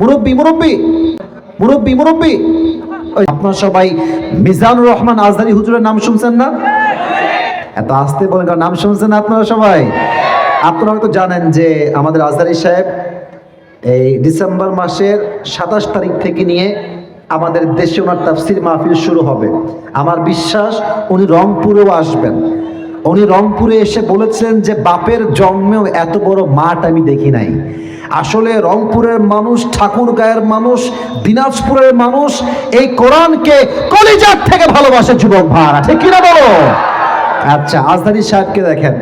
মুরব্বী মুরব্বী মুরব্বী মুরব্বী। আপনারা সবাই মিজানুর রহমান আজহারি হুজুরের নাম শুনছেন না? এত আসতে বলেন, কারণ নাম শুনছেন আপনারা সবাই? আপনারা হয়তো জানেন যে আমাদের আজহারি সাহেব এই ডিসেম্বর মাসের সাতাশ তারিখ থেকে নিয়ে আমাদের দেশে ওনার তাফসির মাহফিল শুরু হবে। আমার বিশ্বাস উনি রংপুরেও আসবেন। উনি রংপুরে এসে বলেছেন যে, বাপের জন্মেও এত বড় মাঠ আমি দেখি নাই। আসলে রংপুরের মানুষ ঠাকুর গায়ের মানুষ, দিনাজপুরের মানুষ, এই কোরআনকে কলিজার থেকে ভালোবাসে যুবক ভাড়া ঠিক কিনা বলো? আচ্ছা আজদারি সাহেবকে দেখেন।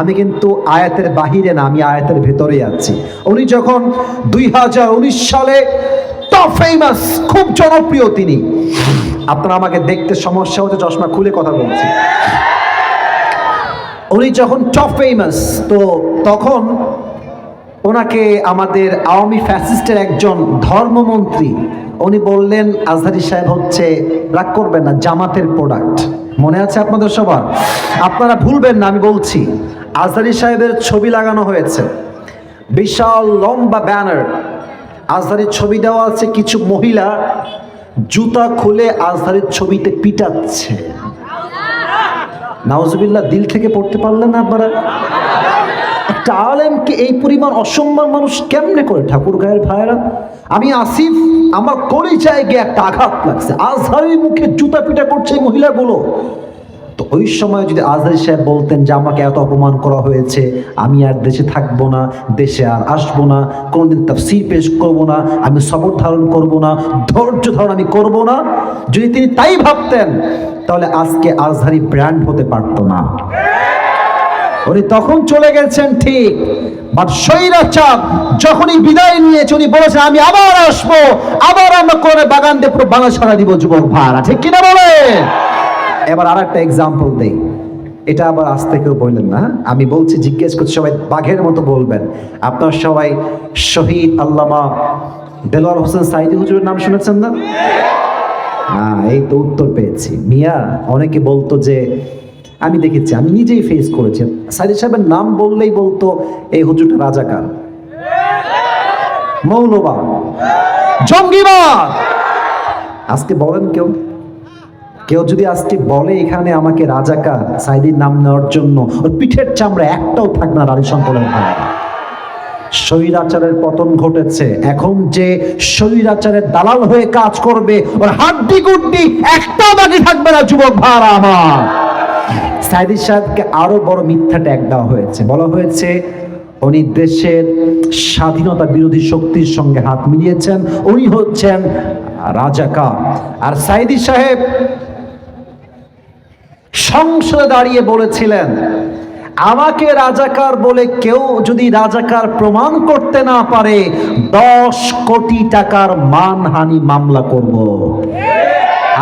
আমি কিন্তু আয়াতের বাহিরে না, আমি আয়াতের ভেতরে আছি। উনি যখন দুই হাজার উনিশ সালে ফেমাস খুব জনপ্রিয় তিনি। আপনারা আমাকে দেখতে সমস্যা হচ্ছে, চশমা খুলে কথা বলছি। উনি যখন টপ ফেমাস তো তখন ওনাকে আমাদের আওয়ামী ফ্যাসিস্টের একজন ধর্মমন্ত্রী, উনি বললেন, আজহারি সাহেব হচ্ছে, রাগ করবেন না, জামাতের প্রোডাক্ট মনে আছে আপনাদের সবার? আপনারা ভুলবেন না, আমি বলছি, আজহারি সাহেবের ছবি লাগানো হয়েছে। বিশাল লম্বা ব্যানার। আজহারির ছবি দেওয়া আছে কিছু মহিলা, জুতা খুলে আজহারির ছবিতে পিটাচ্ছে। নাওজবিল্লাহ দিল থেকে পড়তে পারলেন না আপনারা? একটা আলেমকে এই পরিমাণ অসম্মান মানুষ কেমনে করে? ঠাকুর গায়ের ভাইয়েরা, আমি আসিফ, আমার কলিজায় গিয়ে একটা আঘাত লাগছে। আজহারের মুখে জুতা পিটা করছে মহিলাগুলো। তো ওই সময় যদি আজহারি সাহেব বলতেন যে, আমাকে এত অপমান করা হয়েছে, আমি আর দেশে থাকব না, দেশে আর আসব না, কোনোদিন তাফসির পেশ করব না, আমি সবর ধারণ করব না, ধৈর্য ধারণ আমি করব না। যদি তিনি তাই ভাবতেন, তাহলে আজকে আজহারি ব্র্যান্ড হতে পারতো না। উনি তখন চলে গেছেন ঠিক, বাট স্বৈরাচার যখনই বিদায় নিয়েছে, উনি বলেছেন, আমি আবার আসব, আবার আমরা করে বাগান দিয়ে পুরো বাংলা ছাড়া দিব, যুবক ভাড়া ঠিক কিনা বলে এবার আর একটা এক্সাম্পল দেই। এটা আবার আজ থেকেও বললেন না। আমি বলছি, জিজ্ঞেস করছি, সবাই বাঘের মতো বলবেন। আপনার সবাই শহীদ আল্লামা দেলোয়ার হোসেন সাইদি হুজুরের নাম শুনেছেন না? হ্যাঁ এই তো উত্তর পেয়েছি। মিয়া, অনেকে বলতো যে, আমি দেখেছি, আমি নিজেই ফেস করেছি। সাইদি সাহেবের নাম বললেই বলতো, এই হুজুরটা রাজাকার মৌলবাদ। জঙ্গিবাদ! আজকে বলেন কেউ? কেউ যদি আজকে বলে এখানে আমাকে রাজাকার সাইদির নাম নেওয়ার জন্য, ওর পিঠের চামড়া একটাও থাকবে না রানী শঙ্করের ভাই পতন ঘটেছে। এখন যে স্বৈরাচারের দালাল হয়ে কাজ করবে, ওর হাড্ডি গুড্ডি একটা বাকি থাকবে না, যুবক ভাড়া আমার। সাইদি সাহেবকে আরও বড় মিথ্যা ট্যাগ দেওয়া হয়েছে। বলা হয়েছে, উনি দেশের স্বাধীনতা বিরোধী শক্তির সঙ্গে হাত মিলিয়েছেন। উনি হচ্ছেন রাজাকার। আর সাইদি সাহেব সংসদে দাঁড়িয়ে বলেছিলেন, আমাকে রাজাকার বলে কেউ যদি রাজাকার প্রমাণ করতে না পারে, দশ কোটি টাকার মানহানি মামলা করব।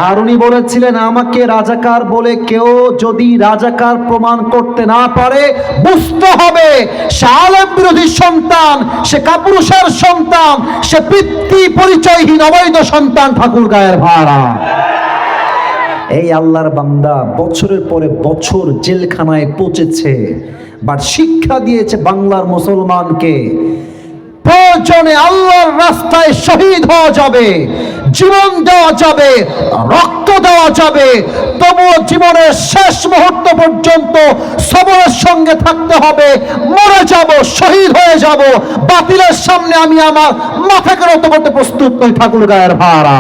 আর উনি বলেছিলেন, আমাকে রাজাকার বলে কেউ যদি রাজাকার প্রমাণ করতে না পারে, বুঝতে হবে সে বিরোধী সন্তান, সে কাপুরুষের সন্তান, সে পিতৃ পরিচয়হীন অবৈধ সন্তান ঠাকুর গায়ের ভাড়া। এই আল্লাহর বান্দা বছরের পরে বছর জেলখানায় পচেছে বাট শিক্ষা দিয়েছে বাংলার মুসলমানকে। প্রয়োজনে আল্লাহর রাস্তায় শহীদ হওয়া যাবে, জীবন দেওয়া যাবে, রক্ত দেওয়া যাবে। তবুও জীবনের শেষ মুহূর্ত পর্যন্ত সবরের সঙ্গে থাকতে হবে। মরে যাব, শহীদ হয়ে যাব। বাতিলের সামনে আমি আমার মাথাকে নত করতে প্রস্তুত নই ঠাকুর গায়ের ভাড়া?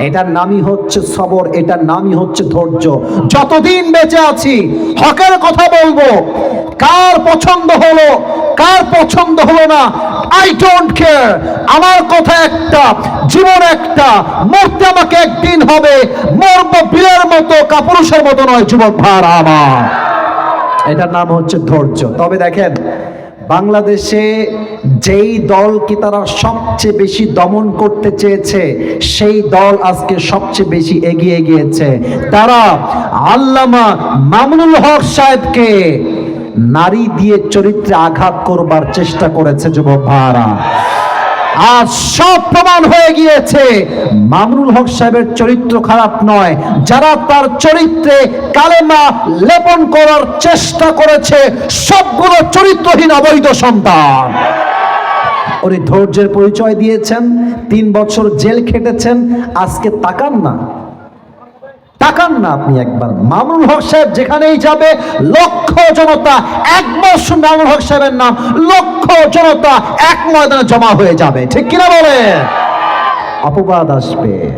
এটার নামই হচ্ছে সবর, এটার নামই হচ্ছে ধৈর্য। যতদিন বেঁচে আছি, হকের কথা বলব। কার পছন্দ হলো, কার পছন্দ হলো না আই ডোন্ট কেয়ার আমার কথা একটা, জীবন একটা। মরতে আমাকে একদিন হবে। মরব বীরের মতো, কাপুরুষের মতো নয়, যুবক ভার আমার। এটার নাম হচ্ছে ধৈর্য। তবে দেখেন, বাংলাদেশে যেই দলকে তারা সবচেয়ে বেশি দমন করতে চেয়েছে, সেই দল আজকে সবচেয়ে বেশি এগিয়ে গিয়েছে। তারা আল্লামা মামুনুল হক সাহেবকে নারী দিয়ে চরিত্রে আঘাত করবার চেষ্টা করেছে যুবক ভাড়া আর সব প্রমাণ হয়ে গিয়েছে, মামুনুল হক সাহেবের চরিত্র খারাপ নয়, যারা তার চরিত্রে কালেমা লেপন করার চেষ্টা করেছে, সবগুলো চরিত্রহীন অবৈধ সন্তান। উনি ধৈর্যের পরিচয় দিয়েছেন, তিন বছর জেল খেটেছেন, আজকে তাকান না। তাকান না আপনি একবার। মামুনুল হক সাহেব যেখানেই যাবে, লক্ষ জনতা, এক বছর মামুন হক সাহেবের নাম, লক্ষ জনতা এক ময়দানে জমা হয়ে যাবে। ঠিক কিনা বলে? অপবাদ আসবে,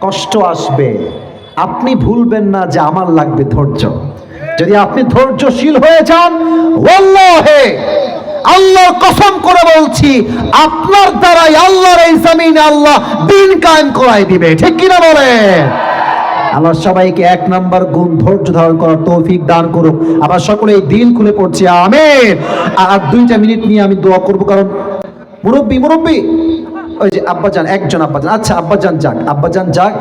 কষ্ট আসবে। আপনি ভুলবেন না যে আমার লাগবে ধৈর্য। যদি আপনি ধৈর্যশীল হয়ে যান, ওয়াল্লাহে! আল্লাহর কসম করে বলছি, আপনার দ্বারাই আল্লাহর এই জমিনে আল্লাহ দিন কায়েম করাই দিবে। ঠিক কিনা বলে? আল্লাহ সবাইকে এক নাম্বার গুণ ধৈর্য ধারণ করার তৌফিক দান করুক। আবার সকলে এই দিল খুলে পড়ছি, আমেন। আর দুইটা মিনিট নিয়ে আমি দোয়া করব, কারণ মুরব্বী মুরব্বী। ওই যে আব্বাজান, একজন আব্বাজান। আচ্ছা আব্বাজান যাক আব্বাজান যাক।